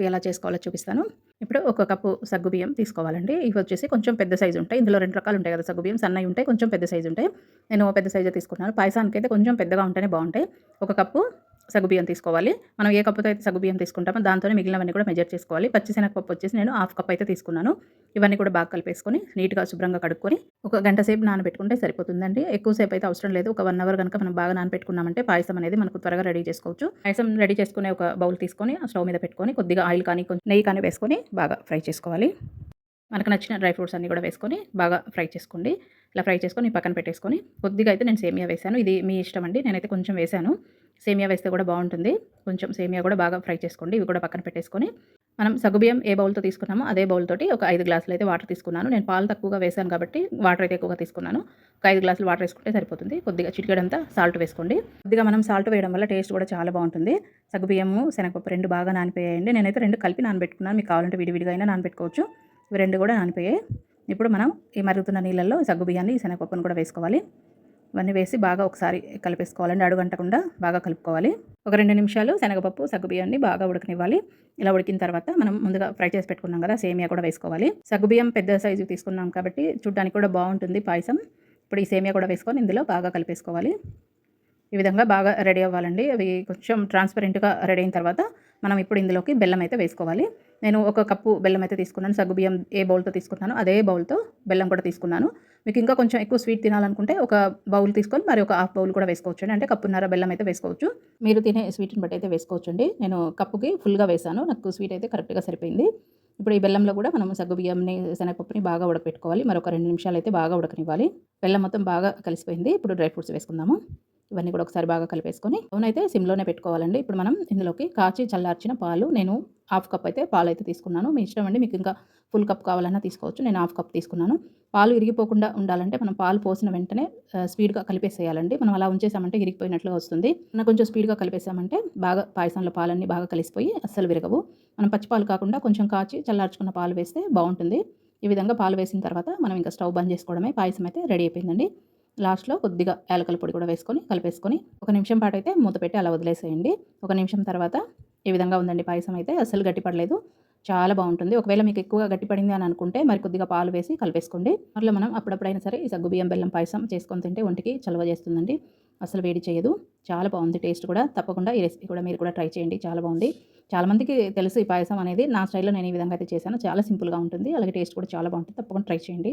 Recipe ఎలా చేసుకోవాలో చూపిస్తాను. ఇప్పుడు ఒక కప్పు సగ్గుబియ్యం తీసుకోవాలండి. ఇవి వచ్చేసి కొంచెం పెద్ద సైజు ఉంటాయి. ఇందులో రెండు రకాలు ఉంటాయి కదా సగ్గుబియ్యం సన్నవి ఉంటాయి కొంచెం పెద్ద సైజు ఉంటాయి. నేను పెద్ద సైజు తీసుకున్నాను పాయసానికి అయితే కొంచెం పెద్దగా ఉంటేనే బాగుంటాయి. ఒక కప్పు సగ్గుబియ్యం తీసుకోవాలి. మనం ఏ కప్పుతో అయితే సగ్గుబియ్యం తీసుకుంటామో దాంతోనే మిగిలినవన్నీ కూడా మెజర్ చేసుకోవాలి. పచ్చిశనగపప్పు వచ్చేసి నేను హాఫ్ కప్ అయితే తీసుకున్నాను. ఇవన్నీ కూడా బాగా కలిపేసుకొని నీట్గా శుభ్రంగా కడుక్కొని ఒక గంట సేపు నానబెట్టుకుంటే సరిపోతుందండి. ఎక్కువసేపు అయితే అవసరం లేదు. ఒక వన్ అవర్ కనుక మనం బాగా నానబెట్టుకున్నామంటే పాయసం అనేది మనకు త్వరగా రెడీ చేసుకోవచ్చు. పాయసం రెడీ చేసుకునే ఒక బౌల్ తీసుకొని స్టవ్ మీద పెట్టుకొని కొద్దిగా ఆయిల్ కానీ కొంచెం నెయ్యి కానీ వేసుకొని బాగా ఫ్రై చేసుకోవాలి. మనకు నచ్చిన డ్రై ఫ్రూట్స్ అన్నీ కూడా వేసుకొని బాగా ఫ్రై చేసుకోండి. ఇలా ఫ్రై చేసుకొని పక్కన పెట్టేసుకొని కొద్దిగా అయితే నేను సేమియా వేసాను ఇది మీ ఇష్టం అండి. నేనైతే కొంచెం వేసాను సేమియా వేస్తే కూడా బాగుంటుంది. కొంచెం సేమియా కూడా బాగా ఫ్రై చేసుకోండి. ఇవి కూడా పక్కన పెట్టేసుకొని మనం సగుబియ్యం ఏ బౌల్తో తీసుకున్నామో అదే బౌల్ తోటి ఒక ఐదు గ్లాసులు అయితే వాటర్ తీసుకున్నాను. నేను పాలు తక్కువగా వేసాను కాబట్టి వాటర్ అయితే ఎక్కువగా తీసుకున్నాను. ఒక ఐదు గ్లాసులు వాటర్ వేసుకుంటే సరిపోతుంది. కొద్దిగా చిటికెడంతా సాల్ట్ వేసుకోండి. కొద్దిగా మనం సాల్ట్ వేయడం వల్ల టేస్ట్ కూడా చాలా బాగుంటుంది. సగ్గుబియ్యము శనగపప్పు రెండు బాగా నానిపోయాయండి. నేనైతే రెండు కలిపి నానబెట్టుకున్నాను. మీకు కావాలంటే విడివిడిగా అయినా నానబెట్టుకోవచ్చు. ఇవి రెండు కూడా నానిపోయాయి. ఇప్పుడు మనం ఈ మరుగుతున్న నీళ్ళల్లో సగ్గుబియ్యాన్ని శనగపప్పును కూడా వేసుకోవాలి. ఇవన్నీ వేసి బాగా ఒకసారి కలిపేసుకోవాలండి. అడుగంటకుండా బాగా కలుపుకోవాలి. ఒక రెండు నిమిషాలు శనగపప్పు సగ్గుబియ్యాన్ని బాగా ఉడకనివ్వాలి. ఇలా ఉడికిన తర్వాత మనం ముందుగా ఫ్రై చేసి పెట్టుకున్నాం కదా సేమియా కూడా వేసుకోవాలి. సగ్గుబియ్యం పెద్ద సైజు తీసుకున్నాం కాబట్టి చూడ్డానికి కూడా బాగుంటుంది పాయసం. ఇప్పుడు ఈ సేమియా కూడా వేసుకొని ఇందులో బాగా కలిపేసుకోవాలి. ఈ విధంగా బాగా రెడీ అవ్వాలండి. అవి కొంచెం ట్రాన్స్పరెంట్గా రెడీ అయిన తర్వాత మనం ఇప్పుడు ఇందులోకి బెల్లం అయితే వేసుకోవాలి. నేను ఒక కప్పు బెల్లం అయితే తీసుకున్నాను. సగ్గుబియ్యం ఏ బౌల్తో తీసుకున్నాను అదే బౌల్తో బెల్లం కూడా తీసుకున్నాను. మీకు ఇంకా కొంచెం ఎక్కువ స్వీట్ తినాలనుకుంటే ఒక బౌల్ తీసుకొని మరి ఒక హాఫ్ బౌల్ కూడా వేసుకోవచ్చు అండి అంటే కప్పున్నర బెల్లం అయితే వేసుకోవచ్చు. మీరు తినే స్వీట్ని బట్టి అయితే వేసుకోవచ్చు అండి నేను కప్పుకి ఫుల్గా వేసాను. నాకు స్వీట్ అయితే కరెక్ట్గా సరిపోయింది. ఇప్పుడు ఈ బెల్లంలో కూడా మనం సగ్గు బియ్యంని శనగపప్పుని బాగా ఉడకపెట్టుకోవాలి. మరొక రెండు నిమిషాలు అయితే బాగా ఉడకనివ్వాలి. బెల్లం మొత్తం బాగా కలిసిపోయింది. ఇప్పుడు డ్రై ఫ్రూట్స్ వేసుకుందాము. ఇవన్నీ కూడా ఒకసారి బాగా కలిపేసుకొని అయితే సిమ్లోనే పెట్టుకోవాలండి. ఇప్పుడు మనం ఇందులోకి కాచి చల్లార్చిన పాలు నేను హాఫ్ కప్ అయితే పాలు అయితే తీసుకున్నాను. మీ ఇష్టం అండి మీకు ఇంకా ఫుల్ కప్ కావాలన్నా తీసుకోవచ్చు. నేను హాఫ్ కప్ తీసుకున్నాను. పాలు ఇరిగిపోకుండా ఉండాలంటే మనం పాలు పోసిన వెంటనే స్పీడ్గా కలిపేసేయాలండి. మనం అలా ఉంచేసామంటే ఇరిగిపోయినట్లుగా వస్తుంది. మనం కొంచెం స్పీడ్గా కలిపేసామంటే బాగా పాయసంలో పాలన్నీ బాగా కలిసిపోయి అస్సలు విరగవు. మనం పచ్చి పాలు కాకుండా కొంచెం కాచి చల్లార్చుకున్న పాలు వేస్తే బాగుంటుంది. ఈ విధంగా పాలు వేసిన తర్వాత మనం ఇంకా స్టవ్ బంద్ చేసుకోవడమే పాయసం అయితే రెడీ అయిపోయిందండి. లాస్ట్లో కొద్దిగా యాలకల పొడి కూడా వేసుకొని కలిపేసుకొని ఒక నిమిషం పాటు అయితే మూత పెట్టి అలా వదిలేసేయండి. ఒక నిమిషం తర్వాత ఈ విధంగా ఉందండి పాయసం అయితే. అస్సలు గట్టిపడలేదు చాలా బాగుంటుంది. ఒకవేళ మీకు ఎక్కువగా గట్టిపడింది అని అనుకుంటే మరి కొద్దిగా పాలు వేసి కలిపేసుకోండి. మరలా మనం అప్పుడప్పుడైనా సరే ఈ సగ్గు బియ్యం బెల్లం పాయసం చేసుకొని తింటే ఒంటికి చలవ చేస్తుందండి. అసలు వేడి చేయదు. చాలా బాగుంది టేస్ట్ కూడా. తప్పకుండా ఈ రెసిపీ కూడా మీరు కూడా ట్రై చేయండి. చాలా బాగుంది. చాలామందికి తెలుసు ఈ పాయసం అనేది. నా స్టైల్లో నేను ఈ విధంగా అయితే చేశాను. చాలా సింపుల్గా ఉంటుంది. అలాగే టేస్ట్ కూడా చాలా బాగుంటుంది. తప్పకుండా ట్రై చేయండి.